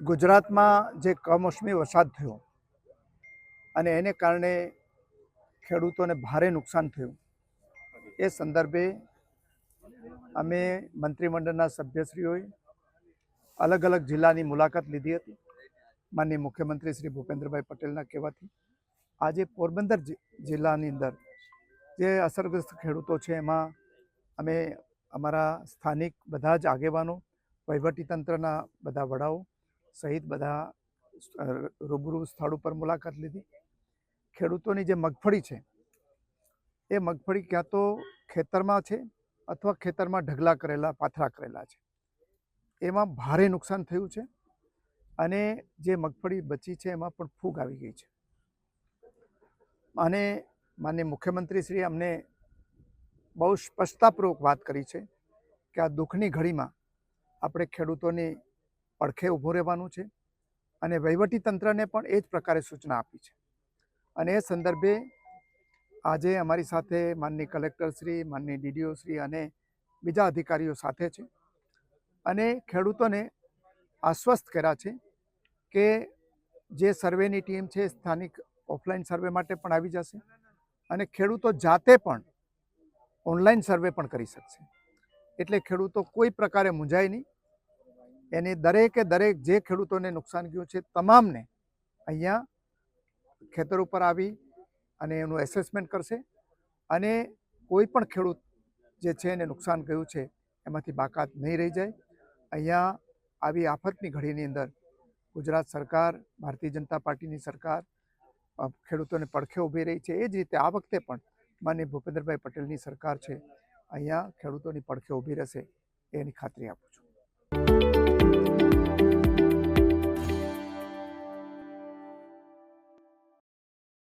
ગુજરાતમાં જે કમોસમી વરસાદ થયો અને એને કારણે ખેડૂતોને ભારે નુકસાન થયું. એ સંદર્ભે અમે મંત્રીમંડળના સભ્યશ્રીઓએ અલગ અલગ જિલ્લાની મુલાકાત લીધી હતી. માનનીય મુખ્યમંત્રી શ્રી ભૂપેન્દ્રભાઈ પટેલના કહેવાથી આજે પોરબંદર જિલ્લાની અંદર જે અસરગ્રસ્ત ખેડૂતો છે એમાં અમે અમારા સ્થાનિક બધા જ આગેવાનો, વહીવટીતંત્રના બધા વડાઓ સહિત બધા રૂબરૂ સ્થળ ઉપર મુલાકાત લીધી. ખેડૂતોની જે મગફળી છે, એ મગફળી ક્યાં તો ખેતરમાં છે અથવા ખેતરમાં ઢગલા કરેલા, પાથરા કરેલા છે. એમાં ભારે નુકસાન થયું છે અને જે મગફળી બચી છે એમાં પણ ફૂગ આવી ગઈ છે. અને માનનીય મુખ્યમંત્રીશ્રીએ અમને બહુ સ્પષ્ટતાપૂર્વક વાત કરી છે કે આ દુઃખની ઘડીમાં આપણે ખેડૂતોની પડખે ઊભું રહેવાનું છે અને તંત્રને પણ એ જ પ્રકારે સૂચના આપી છે. અને એ સંદર્ભે આજે અમારી સાથે માનની કલેક્ટરશ્રી માનની ડીડીઓ શ્રી અને બીજા અધિકારીઓ સાથે છે અને ખેડૂતોને આશ્વસ્ત કર્યા છે કે જે સર્વેની ટીમ છે સ્થાનિક ઓફલાઈન સર્વે માટે પણ આવી જશે અને ખેડૂતો જાતે પણ ઓનલાઈન સર્વે પણ કરી શકશે. એટલે ખેડૂતો કોઈ પ્રકારે મૂંઝાય નહીં એની દરેકે દરેક જે ખેડૂતોને નુકસાન ગયું છે, તમામને અહીંયા ખેતર ઉપર આવી અને એનું એસેસમેન્ટ કરશે અને કોઈ પણ ખેડૂત જે છે એને નુકસાન ગયું છે, એમાંથી બાકાત નહીં રહી જાય. અહીંયા આવી આફતની ઘડીની અંદર ગુજરાત સરકાર, ભારતીય જનતા પાર્ટીની સરકાર ખેડૂતોને પડખે ઊભી રહી છે. એ જ રીતે આ વખતે પણ માનનીય ભૂપેન્દ્રભાઈ પટેલની સરકાર છે, અહીંયા ખેડૂતોની પડખે ઊભી રહેશે એની ખાતરી આપું છું.